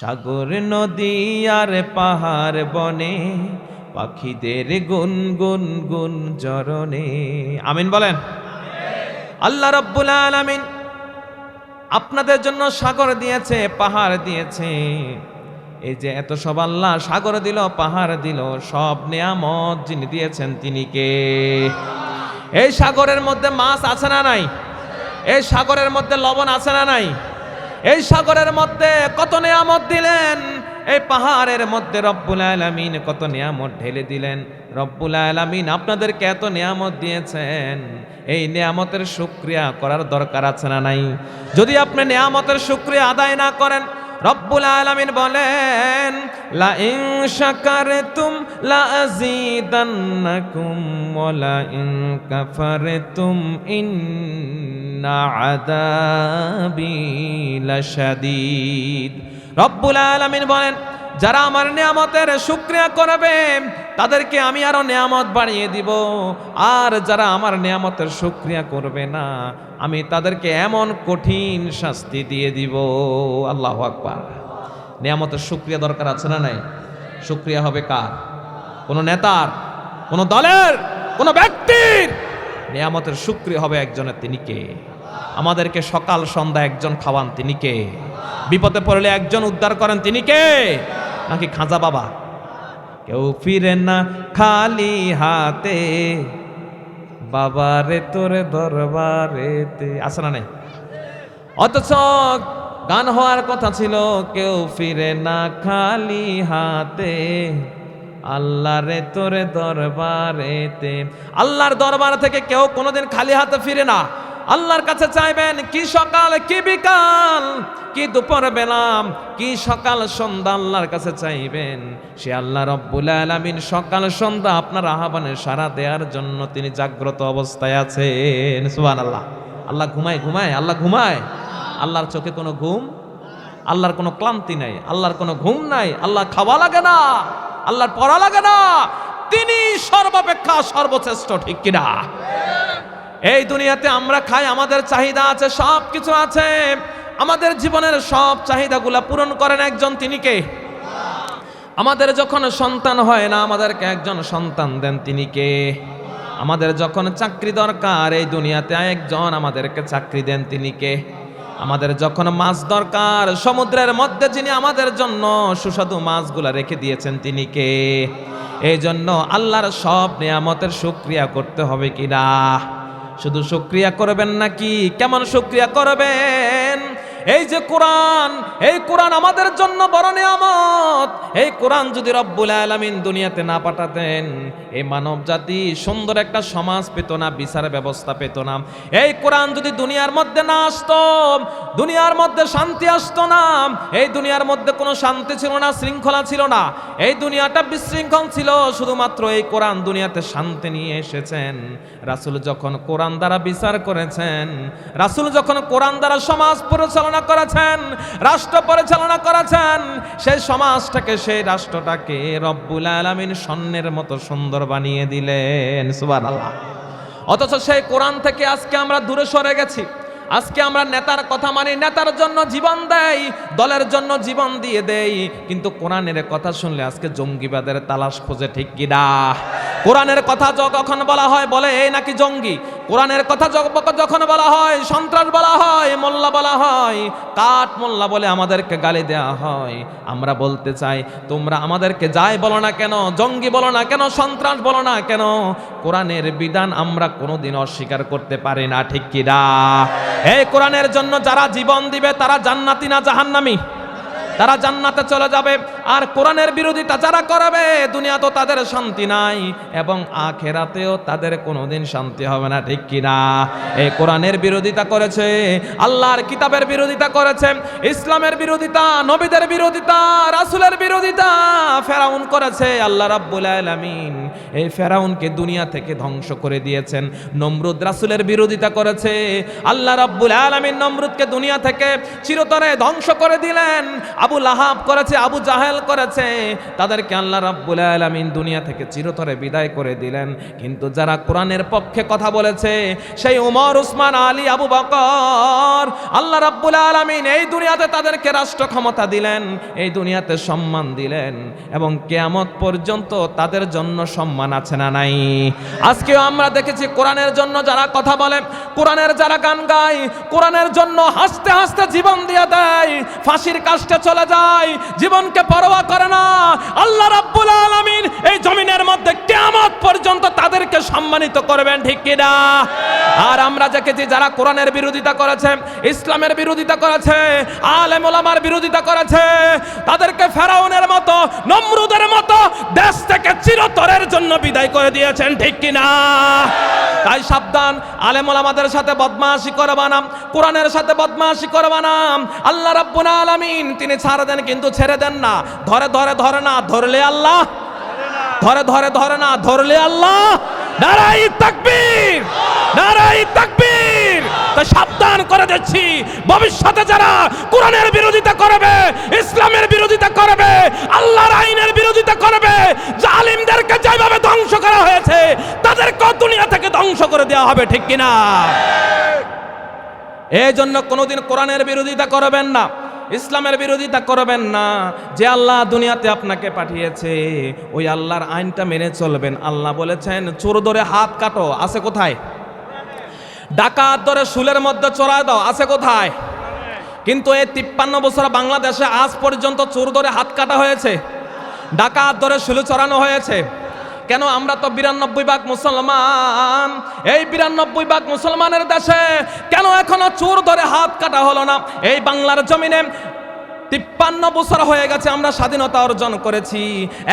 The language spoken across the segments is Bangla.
সাগর নদী আর পাহাড় বনে, পাখিদের গুন গুন গুন জরনে আমিন বলেন? আল্লাহ রব্বুল আলামিন আপনাদের জন্য সাগর দিয়েছে, পাহাড় দিয়েছে। এই যে এত সব আল্লাহ সাগর দিল, পাহাড় দিল, সব নেয়ামত যিনি দিয়েছেন তিনি কে? এই সাগরের মধ্যে মাছ আছে না নাই? এই সাগরের মধ্যে লবণ আছে না নাই? এই সাগরের মধ্যে কত নিয়ামত দিলেন? এই পাহাড়ের মধ্যে রব্বুল আলামিন কত নিয়ামত ঢেলে দিলেন। রব্বুল আলামিন আপনাদেরকে এত নিয়ামত দিয়েছেন। এই নিয়ামতের শুক্রিয়া করার দরকার আছে না নাই? যদি আপনি নিয়ামতের শুক্রিয়া আদায় না করেন, রব্বুল আলামিন বলেন লা ইন শাকারতুম লা ওয়া লা ইন কাফারতুম ইন্না আযাবি লাশাদীদ রব্বুল আলামিন বলেন, যারা আমার নিয়ামতের শুক্রিয়া করবে, তাদেরকে আমি আরও নিয়ামত বাড়িয়ে দিব। আর যারা আমার নিয়ামতের শুক্রিয়া করবে না, আমি তাদেরকে এমন কঠিন শাস্তি দিয়ে দিব। আল্লাহ আকবার। নিয়ামতের শুক্রিয়া দরকার আছে না নাই? শুক্রিয়া হবে কার? কোনো নেতার? কোনো দলের? কোনো ব্যক্তির? নিয়ামতের শুক্রিয়া হবে একজনের, তিনি কে? আমাদেরকে সকাল সন্ধ্যা একজন খাওয়ান, তিনি কে? বিপদে পড়লে একজন উদ্ধার করেন, তিনি কে? নাকি খাঁজা বাবা? কেউ ফিরে না খালি হাতে, বাবারে তোরে দরবারেতে। আসে না নাই? অথচ গান হওয়ার কথা ছিল, কেউ ফিরে না খালি হাতে আল্লাহ রে তোরে দরবারেতে। আল্লাহর দরবার থেকে কেউ কোনোদিন খালি হাতে ফিরে না। আল্লাহর কাছে চাইবেন, কি সকাল, কি বিকাল, কি দুপুর বেলাম কি সকাল সন্ধ্যা আল্লাহর কাছে চাইবেন। সে আল্লাহ রব্বুল আলামিন সকাল সন্ধ্যা আপনার আহ্বানে সারা দেওয়ার জন্য তিনি জাগ্রত অবস্থায় আছেন। সুবহানাল্লাহ। আল্লাহ ঘুমায় ঘুমায়, আল্লাহ ঘুমায়। আল্লাহর চোখে কোনো ঘুম, আল্লাহর কোনো ক্লান্তি নাই, আল্লাহর কোনো ঘুম নাই, আল্লাহ খাওয়া লাগে না, আল্লাহর পড়া লাগে না। তিনি সর্বাপেক্ষা সর্বশ্রেষ্ঠ, ঠিক কিনা? এই দুনিয়াতে আমরা খাই, আমাদের চাহিদা আছে সব কিছু আছে। আমাদের জীবনের সব চাহিদাগুলা পূরণ করেন একজন, তিনি কে? আমাদের যখন সন্তান হয় না, আমাদেরকে একজন সন্তান দেন, তিনি কে? আমাদের যখন চাকরি দরকার, এই দুনিয়াতে একজন আমাদেরকে চাকরি দেন, তিনি কে? আমাদের যখন মাছ দরকার, সমুদ্রের মধ্যে যিনি আমাদের জন্য সুস্বাদু মাছগুলা রেখে দিয়েছেন, তিনি কে? এই জন্য আল্লাহর সব নিয়ামতের শুক্রিয়া করতে হবে কিনা? শুধু সক্রিয়া করবেন নাকি? কেমন সক্রিয়া করবেন? এই যে কোরআন, এই কোরআন আমাদের জন্য বড় নিয়ামত। এই কোরআন যদি রব্বুল আলামিন দুনিয়াতে না পাঠাতেন, এই মানব জাতি সুন্দর একটা সমাজ পেত না, বিচার ব্যবস্থা পেত না। এই কোরআন যদি দুনিয়ার মধ্যে না আসতো, দুনিয়ার মধ্যে শান্তি আসতো না, এই দুনিয়ার মধ্যে কোনো শান্তি ছিল না, শৃঙ্খলা ছিল না। এই দুনিয়াটা বিশৃঙ্খল ছিল, শুধুমাত্র এই কোরআন দুনিয়াতে শান্তি নিয়ে এসেছেন। রাসুল যখন কোরআন দ্বারা বিচার করেছেন, রাসুল যখন কোরআন দ্বারা সমাজ পরিচালনা করেছেন, রাষ্ট্র পরিচালনা করেছেন, সেই সমাজটাকে সেই রাষ্ট্রটাকে রব্বুল আলামিন স্বর্ণের মতো সুন্দর বানিয়ে দিলেন, সুবহানাল্লাহ। অথচ সেই কোরআন থেকে আজকে আমরা দূরে সরে গেছি। আজকে আমরা নেতার কথা মানি, নেতার জন্য জীবন দেই, দলের জন্য জীবন দিয়ে দেই, কিন্তু কোরআনের কথা শুনলে আজকে জঙ্গিবাদের তালাশ খোঁজে ঠিক কিনা? কোরআনের কথা যখন বলা হয় বলে, এই নাকি জঙ্গি? কোরআনের কথা যখন বলা হয়, সন্ত্রাস বলা হয়, মোল্লা বলা হয়, কাঠ মোল্লা বলে আমাদেরকে গালি দেওয়া হয়। আমরা বলতে চাই, তোমরা আমাদেরকে যাই বলো না কেন, জঙ্গি বলো না কেন, সন্ত্রাস বলো না কেন, কোরআনের বিধান আমরা কোনোদিন অস্বীকার করতে পারি না, ঠিক কিনা এই কোরআনের জন্য যারা জীবন দিবে, তারা জান্নাতি না জাহান্নামী? তারা জান্নাতে চলে যাবে। আর কোরআনের বিরোধিতা যারা করবে দুনিয়া তো তাদের শান্তি নাই এবং আখেরাতেও তাদের কোনোদিন শান্তি হবে না, ঠিক কিনা? এই কোরআনের বিরোধিতা করেছে, আল্লাহর কিতাবের বিরোধিতা করেছে, ইসলামের বিরোধিতা, নবীদের বিরোধিতা, রাসূলের বিরোধিতা, ফেরাউন করেছে, আল্লাহ রাব্বুল আলামিন এই ফেরাউনকে দুনিয়া থেকে ধ্বংস করে দিয়েছেন। নমরুদ রাসূলের বিরোধিতা করেছে, আল্লাহ রাব্বুল আলামিন নমরুদকে দুনিয়া থেকে চিরতরে ধ্বংস করে দিলেন। আবু লাহাব করেছে, আবু জাহেল করেছে। তাদেরকে আল্লাহ রাব্বুল আলামিন দুনিয়া থেকে চিরতরে বিদায় করে দিলেন। কিন্তু যারা কোরআনের পক্ষে কথা বলেছে, সেই উমর, উসমান, আলী, আবু বকর, আল্লাহ রাব্বুল আলামিন এই দুনিয়াতে তাদেরকে রাষ্ট্র ক্ষমতা দিলেন, এই দুনিয়াতে সম্মান দিলেন এবং কেয়ামত পর্যন্ত তাদের জন্য সম্মান আছে না নাই। আজকেও আমরা দেখেছি কোরআনের জন্য যারা কথা বলে, কোরআনের যারা গান গায়, কোরআনের জন্য হাসতে হাসতে জীবন দিয়ে দেয়, ফাঁসির কাজটা যায়, জীবনকে পরোয়া করে না। আল্লাহ রাব্বুল আলামিন এই জমিনের মধ্যে কিয়ামত পর্যন্ত তাদেরকে সম্মানিত করবেন, ঠিক কিনা? আর আমরা দেখেছি যারা কোরআনের বিরোধিতা করেছে, ইসলামের বিরোধিতা করেছে, আলেম ওলামার বিরোধিতা করেছে, তাদেরকে ফেরাউনের মতো, নমরুদের মতো দেশ থেকে চিরতরের জন্য বিদায় করে দিয়েছেন, ঠিক কিনা? তাই সাবধান, আলেম ওলামাদের সাথে বদমাশি করবা না কোরআনের সাথে বদমাশি করবা না আল্লাহ রাব্বুল আলামিন, তিনি ছাড়ে দেন কিন্তু ছেড়ে দেন না। ধরে ধরে ধরে না, ধরলে আল্লাহ। ধরে ধরে ধরে না, ধরলে আল্লাহ। নারাই তাকবীর নারাই তাকবীর। তা সাবধান করে দিচ্ছি। ভবিষ্যতে যারা কোরআনের বিরোধিতা করবে ইসলামের বিরোধিতা করবে আল্লাহর আইনের বিরোধিতা করবে জালিমদেরকে যেভাবে ধ্বংস করা হয়েছে তাদেরকে দুনিয়া থেকে ধ্বংস করে দেওয়া হবে ঠিক কিনা? এই জন্য কোনোদিন কোরআনের বিরোধিতা করবেন না। ইসলামের বিরোধিতা করবেন না। যে আল্লাহ দুনিয়াতে আপনাকে পাঠিয়েছে, ওই আল্লাহর আইনটা মেনে চলবেন। আল্লাহ বলেছেন, চোর ধরে হাত কাটো, আছে কোথায়? ডাকাত ধরে শুলের মধ্যে চড়ায় দাও, আছে কোথায়? কিন্তু এই তিপ্পান্ন বছর বাংলাদেশে আজ পর্যন্ত চোর ধরে হাত কাটা হয়েছে, ডাকাত ধরে শুলে চড়ানো হয়েছে। কেন আমরা তো বিরানব্বই ভাগ মুসলমান? এই বিরানব্বই ভাগ মুসলমানের দেশে কেন এখনও চোর ধরে হাত কাটা হলো না? এই বাংলার জমিনে তিপ্পান্ন বছর হয়ে গেছে আমরা স্বাধীনতা অর্জন করেছি।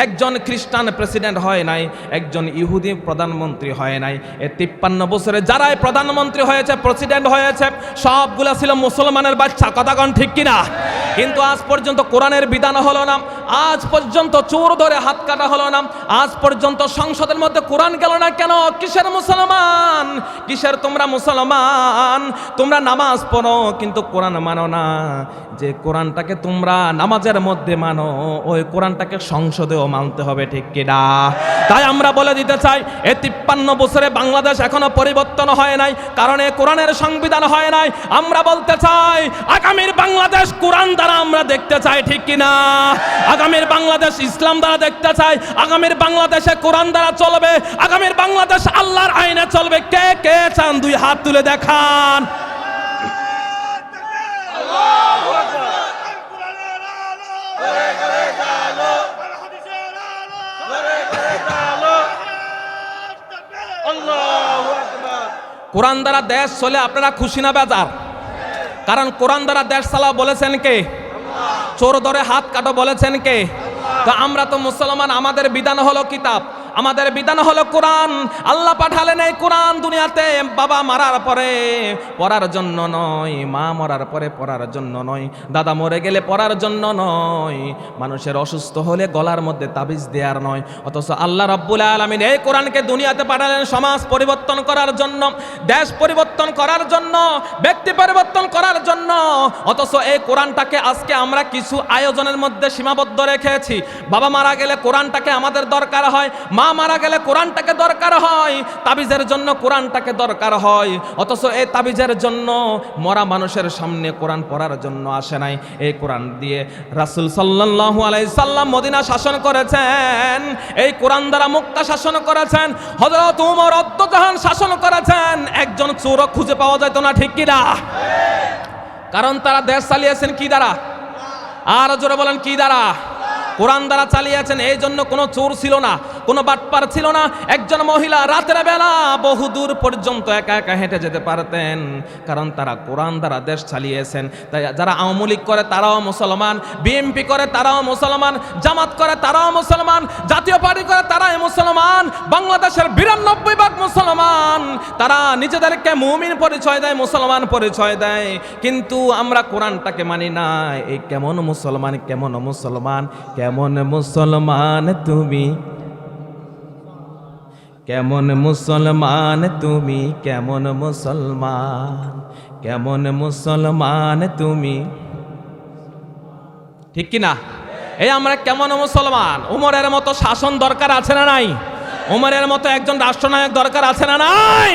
একজন খ্রিস্টান প্রেসিডেন্ট হয় নাই, একজন ইহুদি প্রধানমন্ত্রী হয় নাই। এ তিপ্পান্ন বছরে যারাই প্রধানমন্ত্রী হয়েছে, প্রেসিডেন্ট হয়েছে, সবগুলা ছিল মুসলমানের বাচ্চা। কথা কথাগণ ঠিক কিনা? কিন্তু আজ পর্যন্ত কোরআনের বিধান হলো না আজ পর্যন্ত চোর ধরে হাত কাটা হলো না। আজ পর্যন্ত সংসদের মধ্যে কোরআন গেল না কেন? কিসের মুসলমান? কিসের তোমরা মুসলমান? তোমরা নামাজ পড়ো, কিন্তু কোরআন মানো না। যে কোরআনটাকে তোমরা নামাজের মধ্যে মানো, ওই কোরআনটাকে সংসদেও মানতে হবে, ঠিক কিনা তাই আমরা বলে দিতে চাই, এ তিপ্পান্ন বছরে বাংলাদেশ এখনও পরিবর্তন হয় নাই, কারণ কোরআনের সংবিধান হয় নাই। আমরা বলতে চাই, আগামীর বাংলাদেশ কোরআন দ্বারা আমরা দেখতে চাই, ঠিক কিনা আগামীর বাংলাদেশ ইসলাম দ্বারা দেখতে চাই আগামীর বাংলাদেশে কোরআন দ্বারা চলবে, আগামীর বাংলাদেশ আল্লাহর আইনে চলবে। কে কে চান? দুই হাত তুলে দেখান। কোরআন দ্বারা দেশ চলে, আপনারা খুশি না, বেজার? কারণ কোরআন দ্বারা দেশ চালাও বলেছেন কে? চোর ধরে হাত কাটো বলেছেন কে? তো আমরা তো মুসলমান আমাদের বিধান হলো কিতাব। আমাদের বিধান হলো কোরআন। আল্লাহ পাঠালেন এই কোরআন দুনিয়াতে, বাবা মারার পরে, পড়ার জন্য নয়, মা মরার পরে পড়ার জন্য নয়, দাদা মরে গেলে পড়ার জন্য নয়, মানুষের অসুস্থ হলে গলার মধ্যে তাবিজ দেওয়ার নয়, অথচ আল্লাহ রাব্বুল আলামিন এই কোরআনকে দুনিয়াতে পাঠালেন সমাজ পরিবর্তন করার জন্য, দেশ পরিবর্তন করার জন্য, ব্যক্তি পরিবর্তন করার জন্য, অথচ এই কোরআনটাকে আজকে আমরা কিছু আয়োজনের মধ্যে সীমাবদ্ধ রেখেছি। বাবা মারা গেলে কোরআনটাকে আমাদের দরকার হয় মা মারা গেলে কোরআনটাকে দরকার হয়, তাবিজের জন্য কোরআনটাকে দরকার হয়। অথচ এই তাবিজের জন্য মরা মানুষের সামনে কোরআন পড়ার জন্য আসে নাই। এই কোরআন দিয়ে রাসূল সাল্লাল্লাহু আলাইহি সাল্লাম মদিনা শাসন করেছেন, এই কোরআন দ্বারা মুক্তা শাসন করেছেন, হযরত উমর অদ্দজাহান শাসন করেছেন। একজন চোর খুঁজে পাওয়া যেত না, ঠিক কিনা কারণ তারা দেশ চালিয়েছেন কি দ্বারা? আর জোরে বলেন কি দ্বারা? কোরআন দ্বারা চালিয়েছেন, এই জন্য কোনো চোর ছিল না, কোনো বাটপার ছিল না। একজন মহিলা রাতের বেলা বহু দূর পর্যন্ত একা একা হেঁটে যেতে পারতেন, কারণ তারা কোরআন দ্বারা দেশ চালিয়েছেন। তাই যারা আওয়ামী লীগ করে, তারাও মুসলমান। বিএমপি করে, তারাও মুসলমান। জামাত করে, তারাও মুসলমান। জাতীয় পার্টি করে, তারাই মুসলমান। বাংলাদেশের বিরানব্বই ভাগ মুসলমান। তারা নিজেদেরকে মুমিন পরিচয় দেয়, মুসলমান পরিচয় দেয়। কিন্তু আমরা কোরআনটাকে মানি না, এই কেমন মুসলমান কেমন মুসলমান কেমন মুসলমান তুমি? কেমন মুসলমান তুমি? কেমন মুসলমান? কেমন মুসলমান তুমি? ঠিক কি না এই আমরা কেমন মুসলমান? উমরের মতো শাসন দরকার আছে না নাই? উমরের মতো একজন রাষ্ট্রনায়ক দরকার আছে না নাই?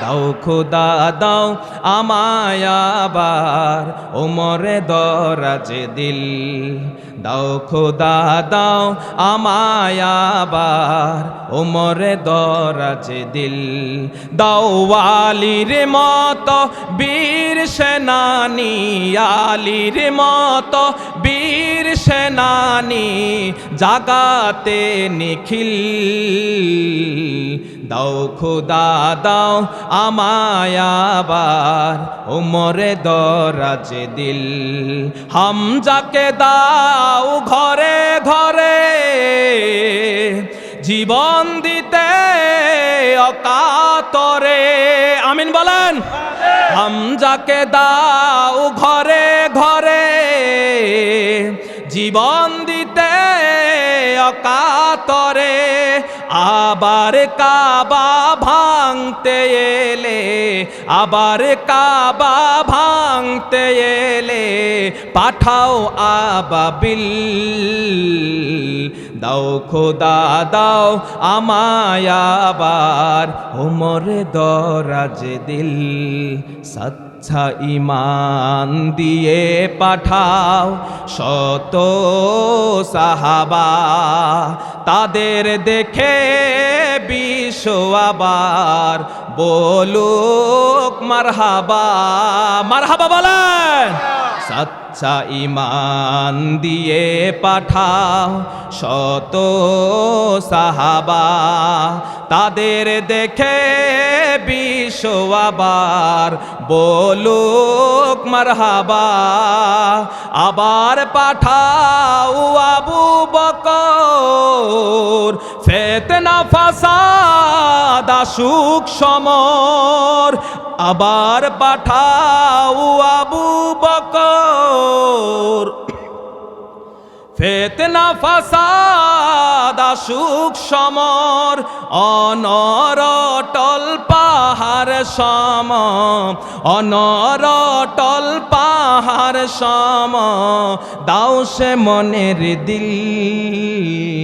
দাও খোদা, দাও আমায় আবার উমরে দরাজে দিল। দাও খোদা, দাও আমায় আবার উমরে দরাজে দিল। দাও আলির মত বীর সেনানি, আলির মতো বীর সেনানি জাগাতে নিখিল। দাও খোদা, দাও আমায় আবার। উমরে দরাজে দিল। হামজাকে দাও ঘরে ঘরে। জীবন দিতে অকাতরে। আমিন বলেন। হামজাকে দাও ঘরে ঘরে। জীবন দিতে অকাতরে। আবার কাবা ভাঙতে এলে, আবার কাবা ভাঙতে এলে, পাঠাও আবাবিল। দাও খোদা, দাও আমায় আবার, ওমরে দরাজ দিল। সচ্ছা ইমান দিয়ে পাঠাও শত সাহাবা। তাদের দেখে বিশ্ব আবার বলুক মারহাবা। মারহাবা বলেন। সচ্চা ইমান দিয়ে পাঠাও শত সাহাবা। তাদের দেখে বিশ্ব আবার বলুক মারহাবা। আবার পাঠাও আবু বকর। ফেতনা ফাসাদ সুখ সমর। আবার পাঠাও আবু বকর। ফেতনা ফাসাদ সুখ সমর অনরটল পাহাড় সম অনরটল পাহাড় সম দাও সে মনের দিল।